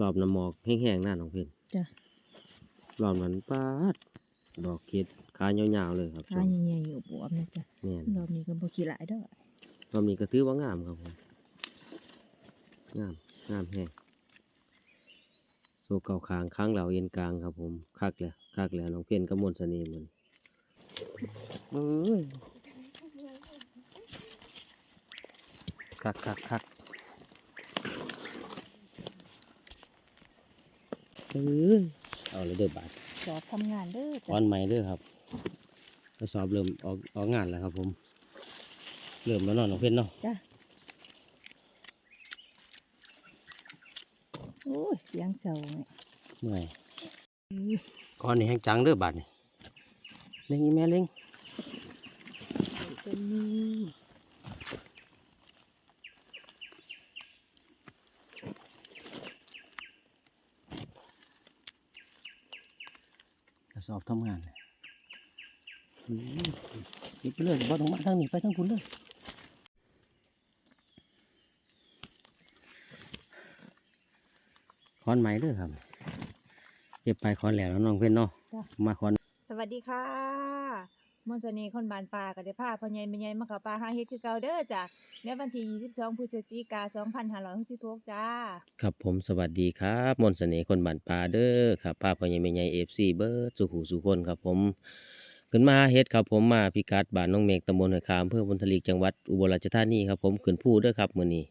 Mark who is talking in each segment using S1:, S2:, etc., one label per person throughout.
S1: รอบน้ำหมอกแห้งๆหน้าน้องเพิ่น
S2: จ้ะ
S1: รอบนั้นปาดดอกเข็ดขายาวๆเลยครับ
S2: ขาใหญ่ๆอยู่บวมนะจ๊ะ
S1: แม่น
S2: รอบนี้ก็บ่ขี้หลายเด้อ
S1: รอบนี้ก็ถือว่างามครับผมงามงามแห้งโซเก่าคางค้างเหล่าเอ็นกลางครับผมคักแล้วคักแล้วน้องเพิ่นกระมวลเสน่ห์มันเอ้ยคักคักคัก เอ้ยเอาเลยเด้อบาท
S2: สอบทำงานเด้อ
S1: อ
S2: จ้ะ
S1: อนใหม่เด้อครับกระสอบเริ่มออกออกงานแล้วครับ ผม เริ่มแล้วเนาะน้องเพิ่นเนาะ
S2: จ้ะโอ้ยเสียงเศร้าเนี่ย
S1: เมื่อยก้อนนี่แห้งจังเด้อบาดนี่เล่งอีแม่เล่ง
S2: เส้นนี้
S1: กระ สอบทำงานเลยอืมหยิบไปเลยบ่ต้องมาทางนี้ไปทางพุ่นเลยค้อนไม้เด้อครับ เก็บไปค้อนแหล้วน้องเพื่อนเนาะ
S2: จ้ะ
S1: มาค้อน
S2: สวัสดีค่ะ มนต์เสน่ห์คนบานปลาก็ได้พาพ่อใหญ่แม่ใหญ่มาเข้าป่าหาเฮ็ดคือเก่าเด้อจ้ะในวันที่22พฤศจิกายน2566จ้า
S1: ครับผมสวัสดีครับมนต์เสน่ห์คนบ้านป่าเด้อครับภาพพอใหญาแม่ใหญ่เอฟซีเบิร์ดสุขุสุคนครับผมขึ้นมาหาเฮ็ดครับผมมาพิกัดบ้านน้องเมฆตำบลห้วยขามอำเภอบุญทลีจังหวัดอุบลราชธานีครับผมขึ้นผู้เด้อครับมื้อนี้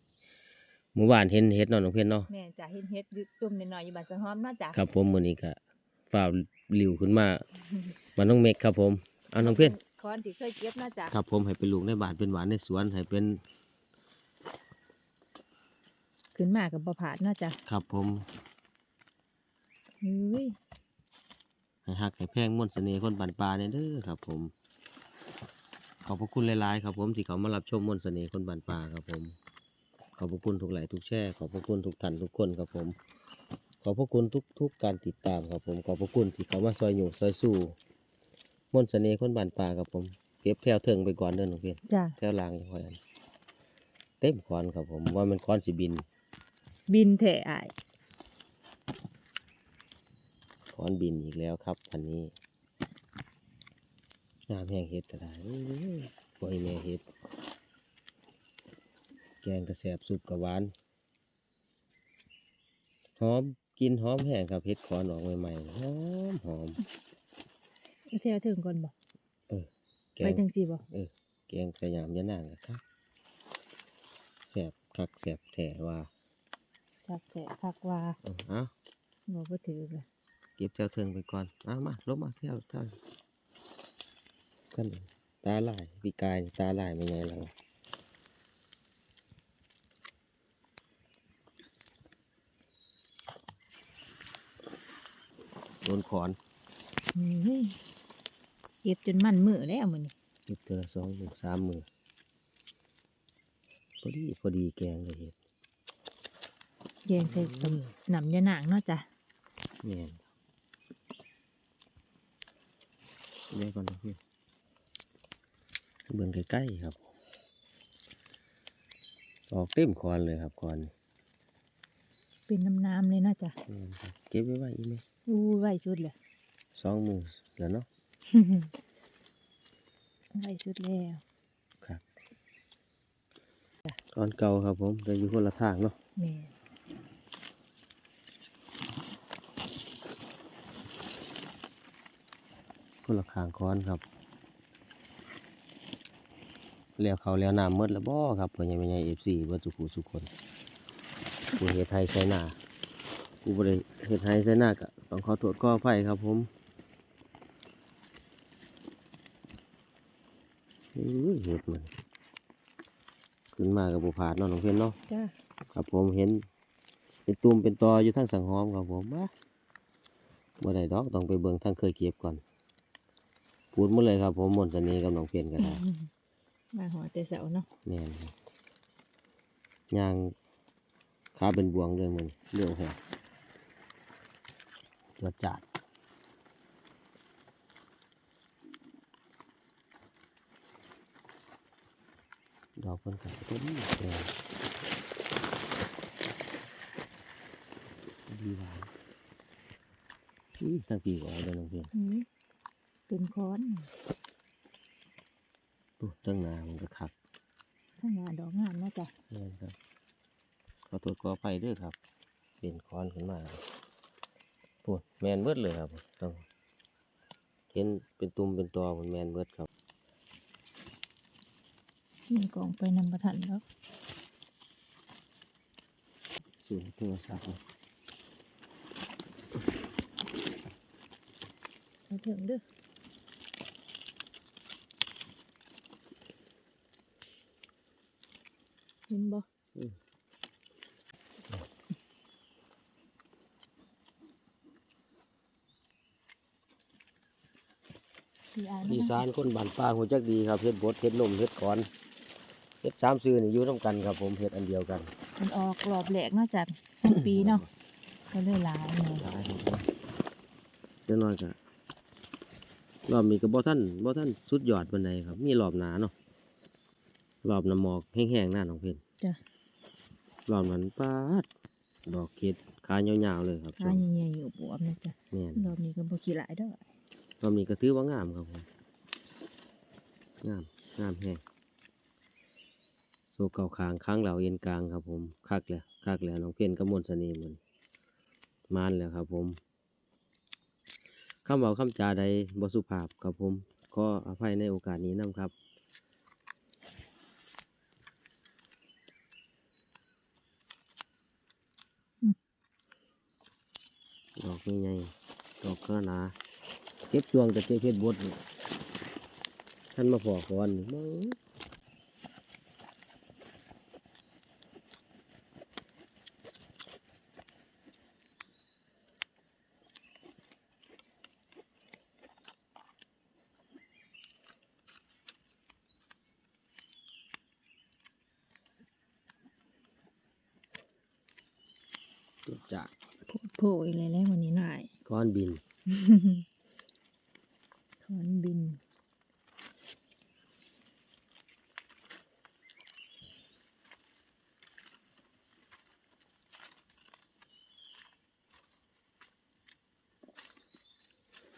S1: หมู่บ้านเห็นเฮ็ดเนาะน้องเพิ่นเนาะ
S2: แม่นจ้ะเฮ็ดเฮ็ดตุ่มน้อยๆอยู่บ้านสังหอมเนาะจ้ะ
S1: ครับผมมื้อนี้ก็ฟ้าวหลิวขึ้นมาบ้านน้องเมฆครับผม เอาน้องเพิ่น
S2: คอนที่เคยเก็บเนาะจ้ะ
S1: ครับผมให้เป็นลูกในบ้านเป็นหวานในสวนให้เป็น
S2: ขึ้นมากับบ่ผาดเนาะจ้ะ
S1: ครับผม
S2: เฮ้ย
S1: ให้ฮักให้แพงมนต์เสน่ห์คนบ้านป่าเนี่ยเด้อครับ ผม ขอบพระคุณหลายๆครับ ผมที่เขามารับชมมนต์เสน่ห์คนบ้านป่าครับ ผม ขอบพระคุณทุกหลายทุกแช่ขอบพระคุณทุกท่านทุกคนครับผม ขอบพระคุณทุกทุกๆการติดตามครับผม ขอบพระคุณที่เขามาซอยอยู่ซอยสู้ มนต์เสน่ห์คนบ้านป่าครับผม เก็บแถวเทิงไปก่อนเด้อน้องเพียน
S2: จ้ะ
S1: แถวลางยังคอยอันเต็มคอนครับผมว่ามันคอนสิบิน
S2: บินแท้อาย
S1: คอนบินอีกแล้วครับอันนี้น้ำแห้งเห็ดก็ได้เอ้ยปล่อยแม่เห็ด แกงกระแสบสุปกระหวานหอมกินหอมแห้งครับเห็ดคอนออกใหม่ๆหอมหอม
S2: เอาแท้ถึงก่อนบ่
S1: แก
S2: ไป
S1: ง
S2: จังซี่บ่
S1: เออแกงสยามยะนางนะครับแสบคักแสบแถว่า
S2: คักแท้คักว่า
S1: เอาเอา
S2: บ่บ่ถือเลย
S1: เก็บเจ้าเทิงไปก่อนเอามาลบมาเที่ยวเท่ากันตาลายปีกายนี่ตาลายไม่ไงแล้วโดนขอน
S2: เฮ้ย เก็บจนมันมือแล้วมื้อนี้
S1: เก็บเจอสองหมื่นสามหมื่นพอดีพอดีแกงเลยเห็ด
S2: แกงใส่กับน้ำยานางเนาะจ้ะ
S1: แม่นเดี๋ยวก่อนนะพี่เบิ่งใกล้ๆครับ ออกเต็มคอนเลยครับคอน
S2: เป็นน้ำๆเลยเนาะจ้ะ
S1: แม่นครับเก็บไว้ไว้อีกไหม
S2: อู้ไว้สุดเลย
S1: สองมือแล้วเนาะ
S2: ไว้สุดแล้ว
S1: ครับคอนเก่าครับผมจะอยู่คนละทางเนาะ
S2: แม่
S1: คนละข้างคอนครับ แล้วเขาแล้วน้ำหมดแล้วบ่ครับเพื่อนยังไม่ใหญ่เอฟซีเบิดสุขุสุขคนกูเฮ็ดไทยใช้หน้ากูบ่ได้เฮ็ดไทยใช้หน้าก็ต้องขอโทษขออภัยครับผม เอ้ยเฮ็ดมันขึ้นมากับบุผาดเนาะน้องเพียนเนาะ
S2: จ้า
S1: ครับผมเห็น เป็นตุ่มเป็นตออยู่ทางสังหอมครับผมมาบ่ได้ดอกต้องไปเบิ่งทางเคยเก็บก่อนพูดหมาเลยครับ ผมมนต์เสน่ห์กับน้องเพียนก็ได้
S2: มาหัวแต่เสาเนาะ
S1: แม่นครับย่างขาเป็นบวงเลยมันเรื่องแห่ตัวจัด ดอกมันกับตัวนี้แดงดีดีหวานอื้อตั้งปีกว่าเดินน้องเพียน
S2: อืมเต็มค้อน
S1: ปุ๊ตั้งหนามันก็คัก
S2: ถ้างานดอกงามเนาะจ้ะ
S1: นี่นครับขอตรวจขอไฟด้วยครับ เป็นคอนขึ้นมาปวดแมนเบิดเลยครับต้องเห็นเป็นตุ่มเป็นตัวมันแมนเบิดครับ
S2: มีกล่องไปนำประทันแล้ว
S1: สูโทรศัพท์นะ
S2: ไปถึงเด้อเห็นบ่พี่อาย
S1: อี
S2: มา
S1: สานคนบ้านป้าหัวจักดีครับเฮ็ดบดเฮ็ดนมเฮ็ดคอนเฮ็ด สามซื้อนี่อยู่น้ำกันครับ ผมเฮ็ดอันเดียวกัน
S2: มันออกรอบแหลกเนาะจ้ะทั้งปีเนาะก็เลยหลายแหน่
S1: หลายครับเดี๋ยวน้อยก็รอบนี้ก็บ่ท่านบ่ท่านสุดยอดปานใดครับ มีรอบหนาเนาะรอบน้ำหมอกแห้งๆหน้าน้องเพิ่น
S2: จ้ะ
S1: รอบนั้นปาดดอกเข็ดขายาวๆเลยครับ
S2: ขาใหญ่ๆอยู่บวมนะจ้ะ
S1: แม่น
S2: รอบนี้ก็บ่ขี้หลายเด้อ
S1: รอบนี้ก็ถือว่างามครับผม งาม งามแห้ง โซเก่าคางค้างเหล่าเอ็นกลางครับผมคักแล้วคักแล้วน้องเพี้ยนกระมวลเสน่ห์มันมานแล้วครับผมคำเว้าคำจาใดบสุภาพครับผมขออภัยในโอกาสนี้นํครับ ดอกใหญ่ๆดอกก็หนาเก็บช่วงแต่เก็บเพชรบดท่านมาพอก่อนนี่เบิ่งตุ๊จะ
S2: โพดโผอีกเลยแล้ววันนี้นาย
S1: ก้อนบิน
S2: ถอนบิน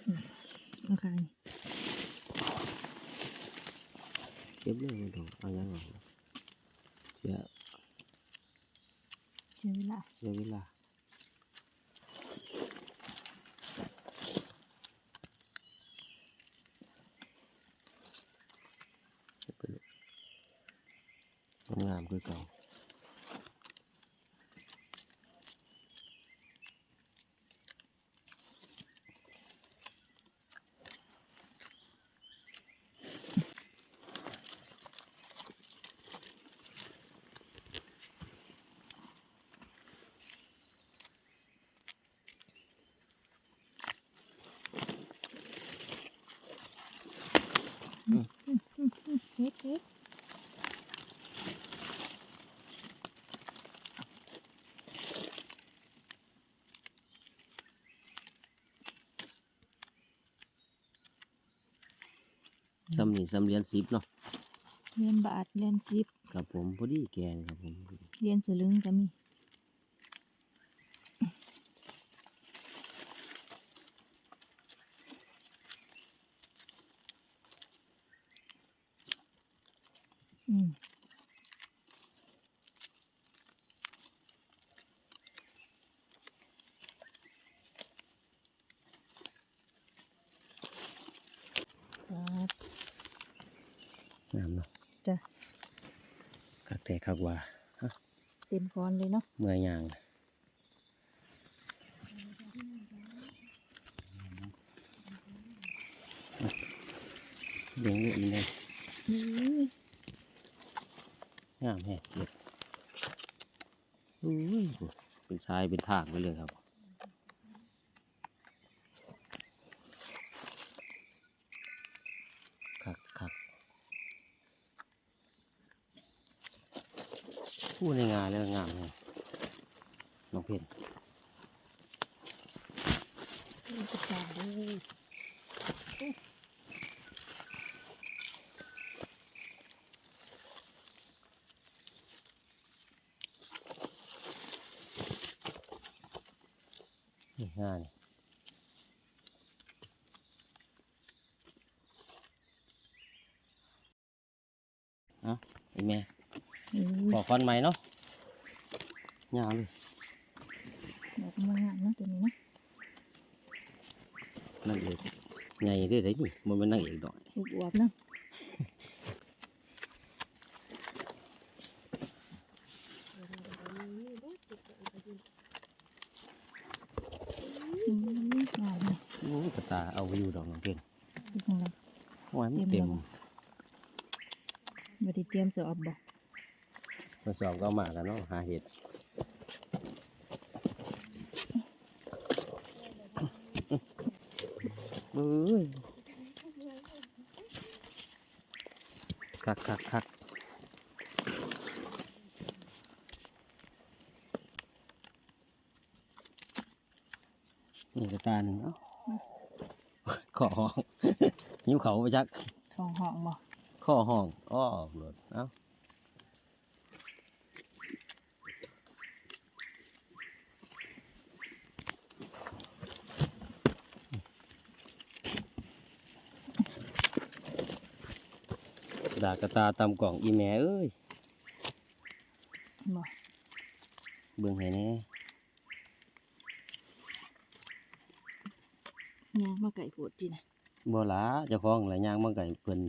S2: อืมเอาค่ะ
S1: เก็บเลยไม่ต้องเอาอย่างออกเสีย
S2: เจอเวลา
S1: เสียเวลาเก็บไปเลย งามคือเก่า
S2: เฮ็ดเฮ็ด
S1: ซ้ำนี่ซ้ำเหรียญสิบเนาะ
S2: เรียนบาทเรียนสิบ
S1: ครับผมพอดีแกงครับผม
S2: เรียนสลึงก็มีอืมครับ
S1: งามเนาะ
S2: จ้ะ
S1: คักแต่คักว่า
S2: เต็มคอนเลยเนาะ
S1: เมื่อยยางเลี้ยงลูกมันเลย
S2: อุ้ย
S1: งามแฮะเก็บอุ้ยเป็นทรายเป็นทากไปเลยครับ คักคักพูดในงานแล้วงามเลยน้องเพชร
S2: นี่กระจายเลย
S1: นี่ง่ายนี่เอาไอ้แม่
S2: อุ้ย
S1: ขอคอนไหมเนาะยาวเลย
S2: ดอกมางามเนาะตัวนี้เนาะ
S1: นั่งเอกใหญ่ด้วยได้นี่มันเป็นนั่งเอกดอก
S2: อวบๆเนาะอืมงามเลย
S1: โอ้ยกระตาเอาไปอยู่ดอกน้องเพ่น
S2: ดูข้างหลัง
S1: โอ้ยมัน
S2: เต็
S1: เต็
S2: ม
S1: ม
S2: แล้ว บ่ได้เตรียมสอบบ่
S1: มา สอบก็เอามาแล้วเนาะหาเห็ดเอ้ยคักคักคักนี่กระตาหนึ่งเอ้าขอห้องนิ้วเขาไปจัก
S2: ทองห้องบ่
S1: ข้อห้องอ้อออกหลดเอ้าดากระตาตำกล่องอีแม่เอ้ย
S2: บ่
S1: เบิ่งให้แหน่
S2: ยางมาไก่โพดจีนะ
S1: บ่หลาเจ้าของหลายยางมาไก่เพิ่น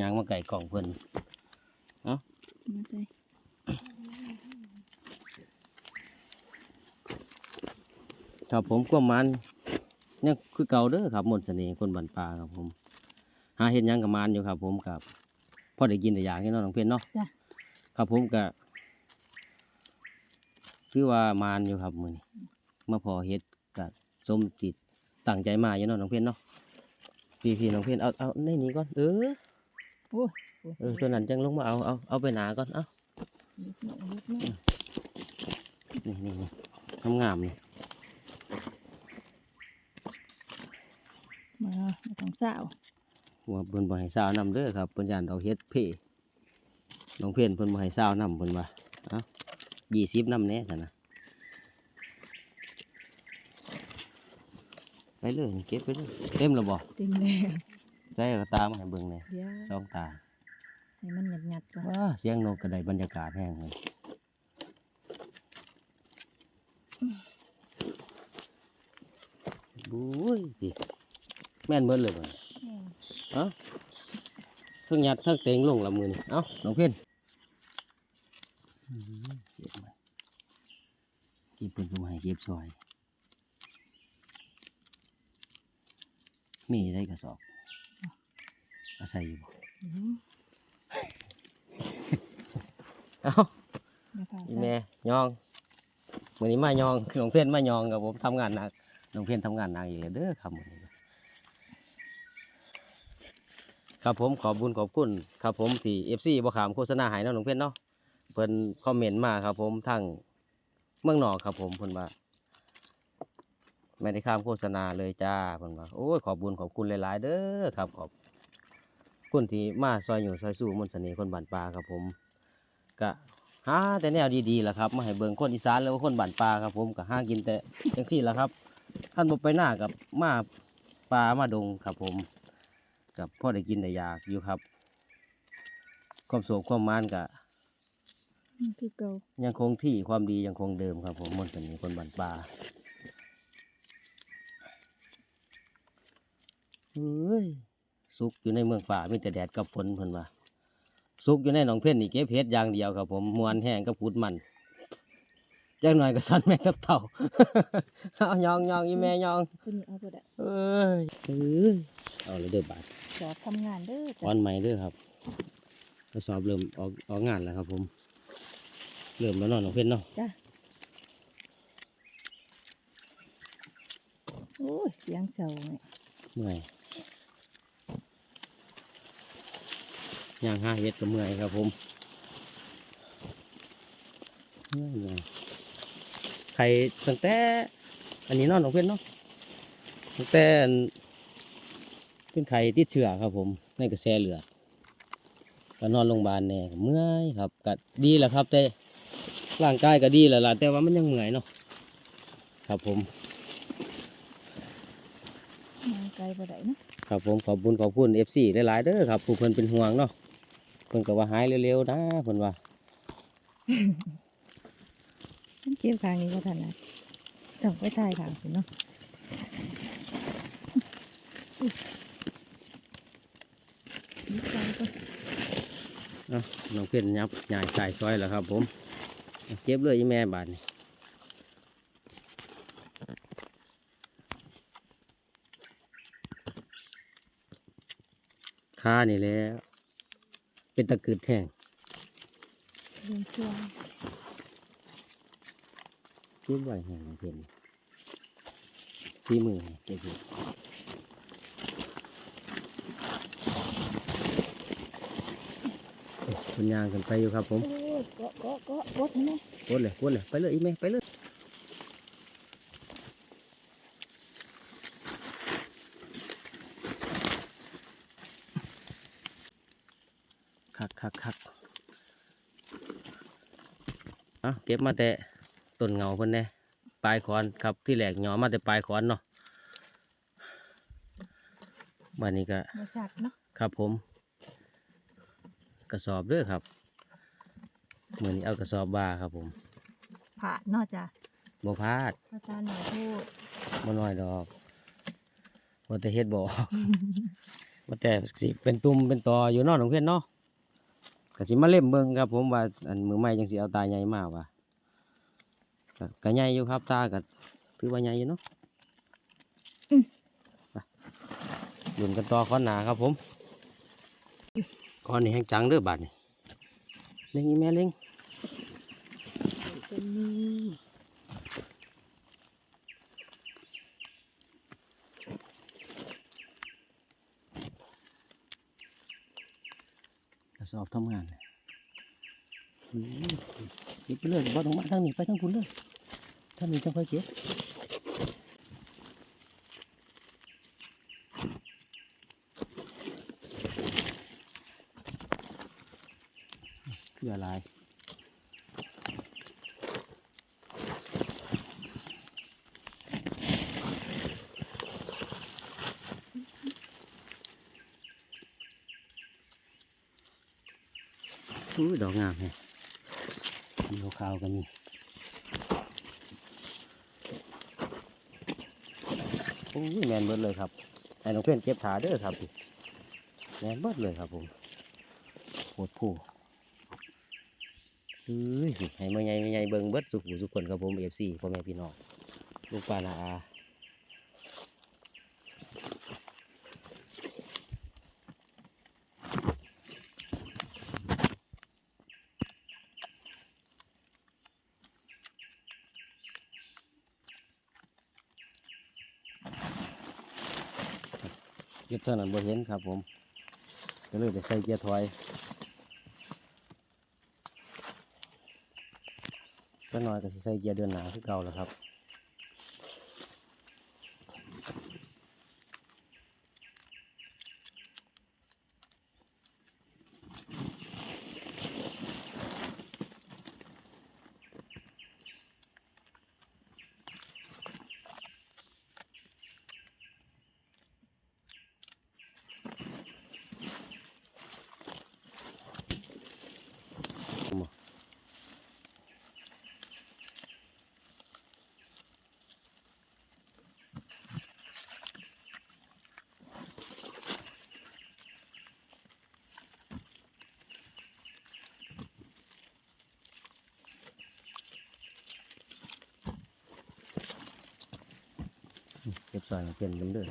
S1: ยางมาไก่กล่องเพิ่น
S2: มาใส่
S1: ครับผมความมันยังคือเก่าเด้อครับมนต์เสน่ห์คนบันปลาครับผมหาเห็ดหยังกับมันอยู่ครับ ผมกับพอได้กินแต่อยากให้น้องน้องเพียนเนาะ
S2: จ้ะ
S1: ครับผมกับคือว่ามานอยู่ครับมือนี้มาพอเห็ดกับสมติดตั้งใจมาอยู่เนาะน้องเพียนเนาะพี่พี่น้องเพียนเอาเอาในนี้ก่อนเออ
S2: โอ้ย
S1: เออตัวนั้นจังลงมาเอาเอาเอาไปหนาก่อนเอา
S2: ลุกมาลุกมา
S1: นี่นี่นี่งามงามๆนี่
S2: มามาทางสา ว
S1: ว่าเพิ่นบ่ให้สาวนำเด้อครับเพิ่นย่านเอาเฮ็ดเพ่น้องเพียนเพิ่นบ่ให้สาวนำเพิ่นว่าเอ้ายี่สิบนำแน่ซั่นนะไปเลยเก็บไปเลยเต็มแล้วบ่
S2: เต็มแล้ว
S1: ใส่กระตามาให้เบิ่งแหน่
S2: เดี๋ยว
S1: สองตา
S2: ให้มันหยัดๆก่อน
S1: ว้าเสียงนกก็ได้บรรยากาศแห้งเลยบุ้ยพี่แม่นเบิดเลยบ่เนี่ย เอ้าเทั้งยัดเทั้งเต็งลงละมือนี่เอ้าน้องเพ่นอื้อหือเก็บมาเก็บเป็นตัวให้เก็บซอยมีได้กระสอบเอาใส่อยู่บ่
S2: อือ
S1: เอ้า
S2: มาทาง
S1: อี
S2: สาว
S1: แม่ยองวันนี้มายองน้องเพ่นมายองกับผมทำงานหนักน้องเพ่นทำงานหนักอีกแล้วเด้อครับมื้อนี้ ครับผมขอบบุญขอบคุณครับผมที่เอฟซีบ่ขามโฆษณาหายเนาะน้องเพ่นเนาะเพิ่นคอมเมนต์มาครับผมทั้งเมืองนอกครับผมเพิ่นว่าไม่ได้ข้ามโฆษณาเลยจ้าเพิ่นว่าโอ้ยขอบบุญขอบคุณหลาย ๆ เด้อครับขอบคุณที่มาซอยอยู่ซอยสู้มนต์เสน่ห์คนบ้านปลาครับผมก็หาแต่แนวดีๆแหละครับมาให้เบิ่งคนอีสานหรือว่าคนบ้านป่าครับผมก็หากินแต่จังซี่แหละครับท่านบ่ไปหน้ากับมาป่ามาดงครับผม กับพ่อได้กินได้อยากอยู่ครับ ความโศกความมานก็
S2: นี่คือเก่า
S1: ยังคงที่ความดียังคงเดิมครับ ผมมนต์เสน่ห์คนบ้านป่าเฮ้ยสุกอยู่ในเมืองฝ่ามีแต่แดดกับฝนเพิ่นว่าสุกอยู่ในหนองเพ่นนี่เก็บเห็ดอย่างเดียวครับ ผมมวนแห้งกับพุดมัน จังหน่อยก็สั่นแม่กับเต่าเอายองยองอีแม่ยอง
S2: ตัวนี้เอาบ่ได้
S1: เอ้ยเอ้ยเอาเลยเด้อบาท
S2: สอบทำงานเด้อจ้ะ
S1: วันใหม่เด้อครับทดสอบเริ่มออกออกงานแล้วครับ ผม เริ่มแล้วเนอนหนองเพ่นเนาะ
S2: จ้ะโอ้ยเสียงเศร้าเนี่ย
S1: เมื่อยย่างห้าเฮ็ดก็เมื่อยครับผมเมื่อยเมื่อย ไข่ตั้งแต่ อันนี้เนอนหนองเพ่นเนาะตั้งแต่อันเป็นไข่ติดเชื้อครับผม ในกระแสเลือดก็นอนโรงพยาบาลแน่ก็เมื่อยครับก็ดีแหละครับ แต่ร่างกายก็ดีแหละล่ะแต่ว่ามันยังเมื่อยเนาะครับผม
S2: มาไกลบ่ได้เนาะ
S1: ครับผมขอบคุณขอบคุณ FC หลายๆเด้อครับผู้เพิ่นเป็นห่วงเนาะเพิ่นก็ว่าหายเร็วๆนะเพิ่นว่า
S2: มัน เก็บทางนี้บ่ทันนะต้องไปถ่ายทางสิเนาะอุ๊ยนี่ไกลก็
S1: เนาะน้องเพิ่นยับใหญ่ใส่ซอยแล้วครับผมเก็บเลยอีแม่บาดนี่ค่านี่แล้ว เป็นตะกึดแห้ง
S2: เดินช่ว
S1: เก็บไว้ห้น้องเพิ่นที่มือเก็บอยู่เอ้ยเพิ่นย่างขึ้นไปอยู่ครับผม
S2: กาะเกาะเกาะกดให้แม่
S1: กดเลยกดเลยไปเลยอีเมไปเลยคักคักคักเอาเก็บมาแต่ ต้นเงาเพิ่นแน่ปลายขอนครับที่แหลกหยอมาแต่ปลายขอนเนาะบันนี้ก็
S2: บ่ชัดเนาะ
S1: ครับผม กระสอบเด้อครับเหมือนนี้เอากระสอบบาครับผม
S2: ผ่าเนาะจ้ะ
S1: บ่พลาด
S2: พระตาหน่อยพูด
S1: บ่น้อยดอกว่าแต่เฮ็ดบ่ออกว่าแต่สิเป็นตุ่มเป็นตออยู่เนอกของเพื่อนเนาะก็สิมาเล่มเบิ่งครับ ผมว่าอันมือใหม่จังสิเอาตาใหญ่มาว่ะ ก็ก็ใหญ่อยู่ครับตาก็ถือว่าใหญ่อยู่เนาะไปลุ้นกันต่อข้อนหนาครับผมก้อนนี้แห้งจังเด้อบาดนี่เล็งอีแม่เล็ง
S2: เส้นนี้
S1: กระสอบทำงานเนี่ย อืมเก็บไปเลยบ่ต้องมาทางนี้ไปทางคุณเลยทางนี้จังค่อยเก็บคืออะไรอุ้ยดอกงามเลย มีขาวๆกันนี่โอ้ยแมนเบิดเลยครับไอ้น้องเพื่อนเก็บถาเด้อครับแมนเบิดเลยครับผมโคตรผู้เฮ้ยให้มาใหญ่มาใหญ่เบิ่งเบิดสุขุสุขคนครับผมเอฟซีพ่อแม่พี่น้องลูกปลานา ก็บเท่านั้นบ่เห็นครับผมก็เลยไปใส่เกียร์ถอยก็น้อยก็สิใส่เกียร์เดือนหนาคือเก่าแล้วครับ เก็บซอยมาเปลี่ยนกันเด้อ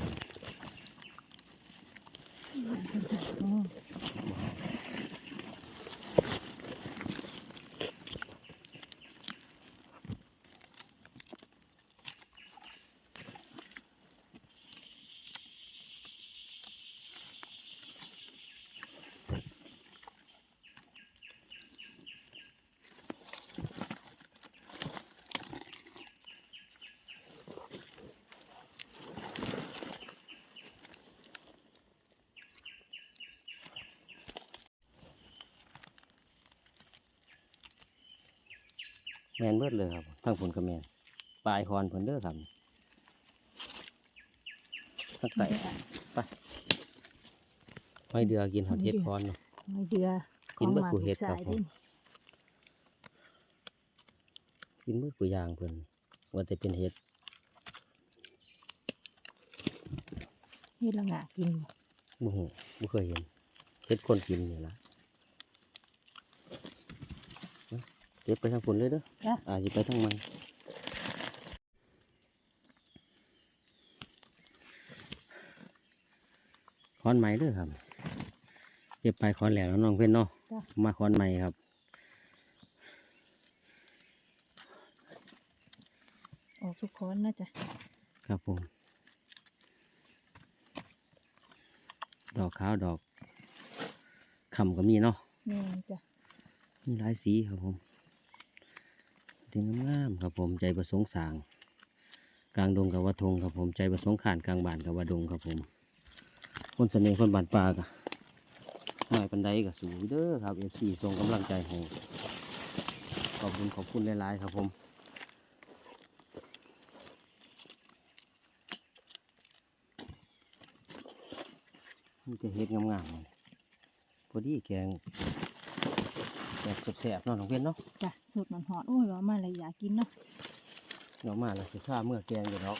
S1: แมนเบิดเลยครับทั้งผลกับแมนปลายคอนเพิ่นเด้อครับทั้งไก่ไม่เดือกินหอดเห็ดคอนเนาะ
S2: ไม่เดือ
S1: กินเบิด
S2: ของ
S1: ผู้เฮ็ด
S2: ลูก
S1: ครับ
S2: ชาย
S1: ผม
S2: เด้
S1: กินมือผู้ย่างเพิ่นว่าแต่เป็นเห็ด
S2: เฮ็ดละงะกินบ่
S1: บ่ฮู้บ่เคยเห็นเห็ดคนกินนี่ล่ะ เอ้ยเก็บไปทางฝุ่นเลยเด้อ
S2: จ้ะ
S1: อาจสิไปทางมันคอนใหม่เด้อครับ เก็บไปคอนแหลวน้องเพิ่นเนาะ
S2: จ้ะ
S1: มาคอนใหม่ครับ
S2: ออกทุกคนนะจ๊ะ
S1: ครับผม ดอกขาวดอกคำก็มีเนาะ
S2: แม่นจ้ะ
S1: มีหลายสีครับผม ดีงามๆครับผมใจประสงค์สาง กลางดงกับวัดทงครับผมใจประสงค์ขานกลางบ้านกับวัดดงครับผม คนเสน่ห์คนบานปลากะหน่อยปันไดกับสูเด้อครับเอฟซีส่งกำลังใจให้ขอบคุณขอบคุณหลายๆครับผมมันจะเฮ็ดงามๆพอดีแกง แบบแสบๆเนาะน้องเพียนเนาะ
S2: จ้ะสูตรมันหอดโอ้ยว่ามาเลยอยากกินเนาะ
S1: เนาะมาแล้วสิข้าเมื่อแกงอยู่เนาะ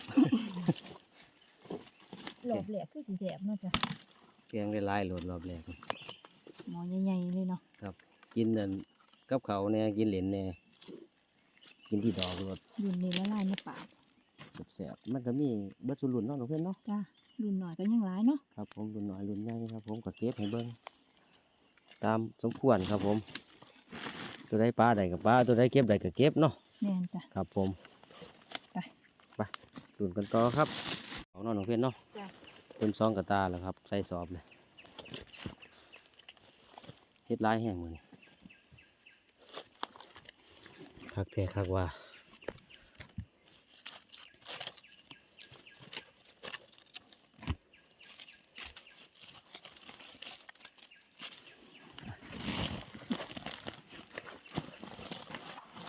S2: รอบแรกคือสิแซ่บเนาะจ้ะ
S1: แกงได้หลายโหลดรอบแรก
S2: หมอใหญ่ๆเลยเนาะ
S1: กินนั่นกับเขาวแหน่กินเหรนแหน่กินที่ดอกรส
S2: รุ่นนี้ละลายในปาก
S1: แสบๆมันก็มีเบิดสุรุ่นเนาะน้องเพียนเนาะ
S2: จ้ะรุ่นหน่อยก็ยังหลายเนาะ
S1: ครับผมรุ่นน้อยรุ่นใหญ่ครับ ผมก็เก็บให้เบิ่งตามสมควรครับผม ตัวใดปลาใดกับปลาตัวใดเก็บใดก็เก็บเนาะ
S2: แม่นจ้ะ
S1: ครับผม
S2: ไป
S1: ไปดูนกันต่อครับเอาเนอนของเพื่อนเนาะ
S2: จ้ะ
S1: เป็นซองกระตาแล้วครับ ใส่สอบเลยเฮ็ดหลายแห้งมือนี่คักแท้คักว่า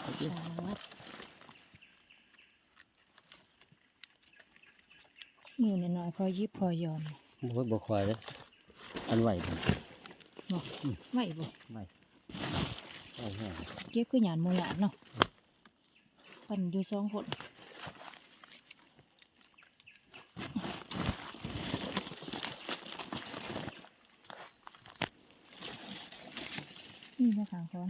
S1: เอาดิ
S2: มือน้อ ยๆพอยิบพอยอม
S1: บ่บ่ควายเลยอันไหวผม
S2: ไม่บ่
S1: ไม่ไหวแห้ง
S2: เก็บคือหยานโมหยานเนาะปั่นอยู่สองคนนี่มาขางคอน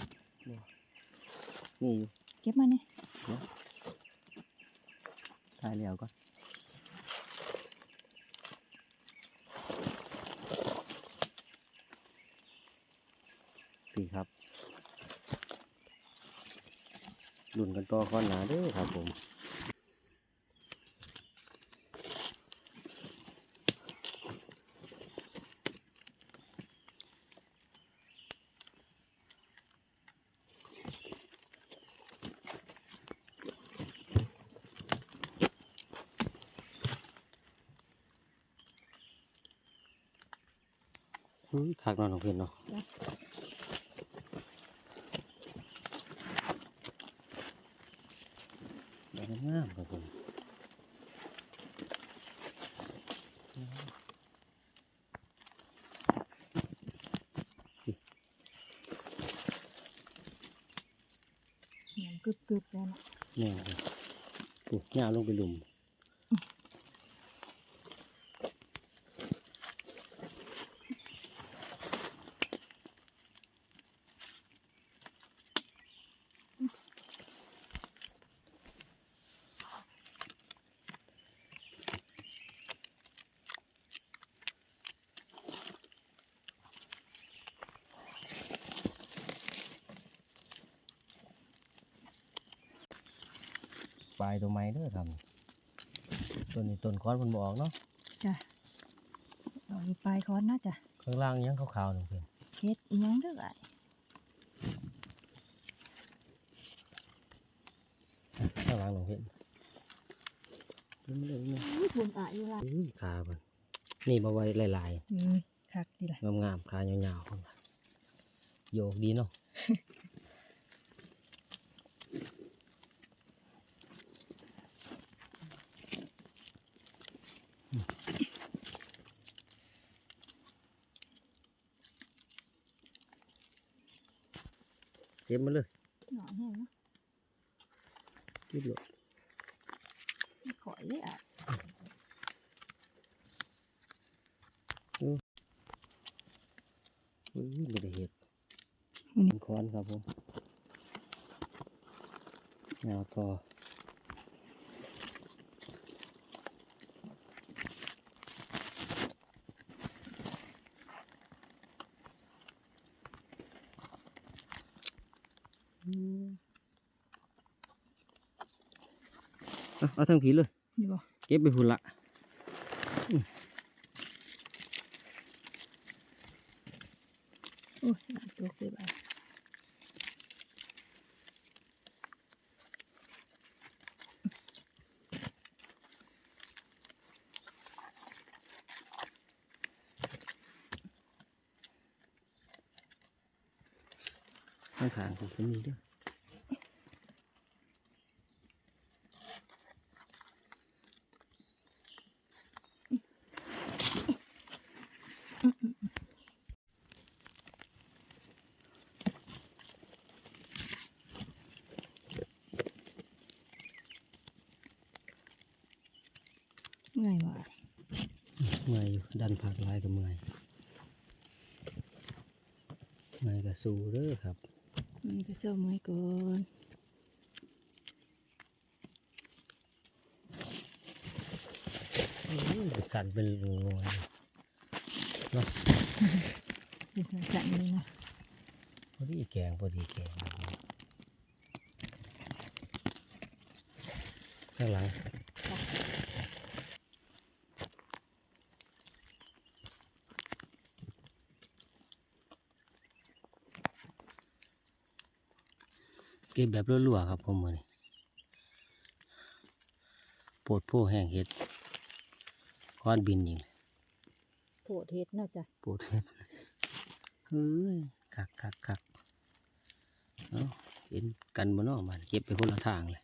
S1: นี่อยู่
S2: เก็บมาเนี่ย
S1: ถ่ายแล้วก็พี่ครับลุ่นกัน ต่อข้อนหนาเด้อครับผมคักนอนของเพื่อนเนาะดอกงาม ครับผม
S2: เหนียวกรึบๆแล้วเนาะ
S1: แม่ครับปลูกหญ้าลงไปหลุม ปลายตัวไม้เด้อครับต้นนี้ต้นค้อนมันบออกเนาะ
S2: จ้ะเอาอยู่ปลายคอนนะจ้ะ
S1: ข้างล่างยังขาวๆหนึ่งเพื่อน
S2: เฮ็ดอีหยังเด้อไอ้
S1: ข้างล่างหนึ่งเพื่อนเริ่มเลยเนี่ย
S2: อุ้ยบุญอะอยู่ละ
S1: อื้อขามันนี่มาไว้หลาย
S2: นี่คักดีละ
S1: ๆงามๆขายาวๆคนว่าโยกดีเนาะ ก็บมาเลย
S2: หน่อยแห้งเนาะ
S1: เก็บเลย
S2: ไม่ขอยเลยอะ
S1: อุ้ยไม่ได้เห็ดเป็นค้อนครับผมเอาต่ออื เอาเอาทั้งผีเลย
S2: นี่บ่
S1: เก็บไปหุ่นละ
S2: โอ้ยหลายตัวคือบ่
S1: ข้างขางๆผมก็มีด้วย
S2: เมื่อยบ่
S1: เมื่อยอยู่ดันผักหลายกับเมื่อยเมื่อยกับสู้เด้อครับ
S2: มันก็เศร้าเมื่อยก่อน
S1: อื้อสั่นเป็นงวยเนาะ
S2: เป็นสั่นๆเลยนะ
S1: พอดีแกงพอดีแกงข้างหลัง ก็บแบบรัวๆครับผมมือนี่โปวดผู้แห้งเห็ดก้อนบินยิง
S2: โผดเฮ็ดเนาะจ้ะ
S1: ปวดเห็ดเฮ้ยคักคักคักเนาะเห็นกันบนนอกมาเก็บไปคนละทางเลย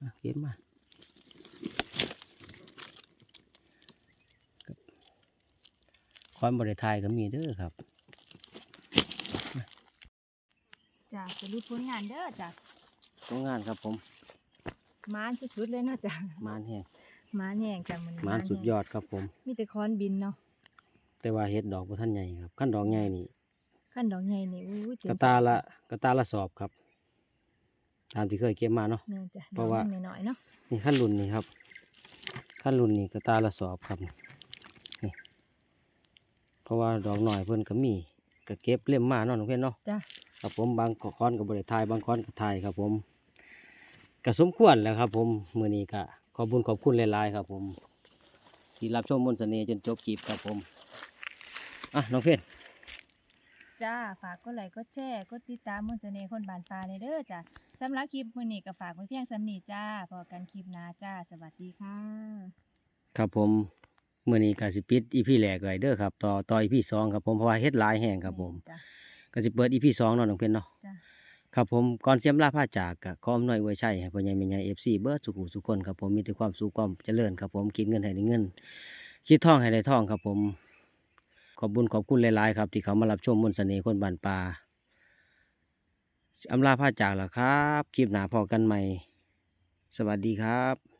S1: อะเก็บมาครับความบริทายก็มีเด้อครับ
S2: จ้ะจะรู้ผลงานเด้อจ้ะ
S1: ต้องงานครับผม
S2: มานสุดๆเลยเนาะจ้ะ
S1: มานแห้ง
S2: มานแห้งจ้ะมื้อนี้
S1: มานสุดยอดครับผม
S2: มีแต่คอนบินเนาะ
S1: แต่ว่าเห็ดดอกบ่ท่านใหญ่ครับขั้นดอกใหญ่นี่
S2: ขั้นดอกใหญ่นี่อู้ยเต็ม
S1: กระตาละกระตาละสอบครับ ตามที่เคยเก็บมาเนาะ
S2: แม่นจ้ะ
S1: เพราะว่า
S2: ดอกมันน้อยๆเนาะ
S1: นี่ขั้นรุ่นนี่ครับ ขั้นรุ่นนี่กระตาละสอบครับนี่เพราะว่าดอกหน่อยเพิ่นก็มีก็เก็บเล่มมาเนาะน้องเพื่อนเนาะ
S2: จ้ะ
S1: ครับผมบางคอนกับบริทายบางคอนกับไทยครับผมก็สมควรแล้วครับ ผมมือนี้ก็ขอบคุญขอบคุณหลายๆครับ ผมที่รับชมมนต์เสน่ห์จนจบคลิปครับผมอะน้องเพื่อน
S2: จ้าฝากกดไลค์กดแชร์กดติดตามมนต์เสน่ห์คนบ้านฟ้าเลยเด้อจ้ะสำหรับคลิปมื้อนี้ก็ฝากไว้เพียงสำนี้จ้าพอกันคลิปหน้าจ้าสวัสดีค่ะ
S1: ครับผมมือนี้ก็สิปิดอีพีแรกไว้เด้อครับ ต่อต่ออีพีสองครับผมเพราะว่าเฮ็ดหลายแห่งครับผม
S2: จ้ะ
S1: ก็สิเปิดอีพีสองเนาะน้องเพื่อนเนาะ
S2: จ้ะ
S1: ครับผมก่อนเสียมลาผ้าจากกับขออำนวยอวยชัยให้พ่อใหญ่แม่ใหญ่เอฟซีเบิร์ดสุขุสุขคนครับผมมีแต่ความสุขความเจริญครับผมคิดเงินให้ได้เงิน คิดท่องให้ได้ท่องครับผม ขอบบุญขอบคุณหลายๆครับ ที่เขามารับชมมนต์เสน่ห์คนบานปลาอำลาผ้าจากแล้วครับคลิปหน้าพอกันใหม่ สวัสดีครับ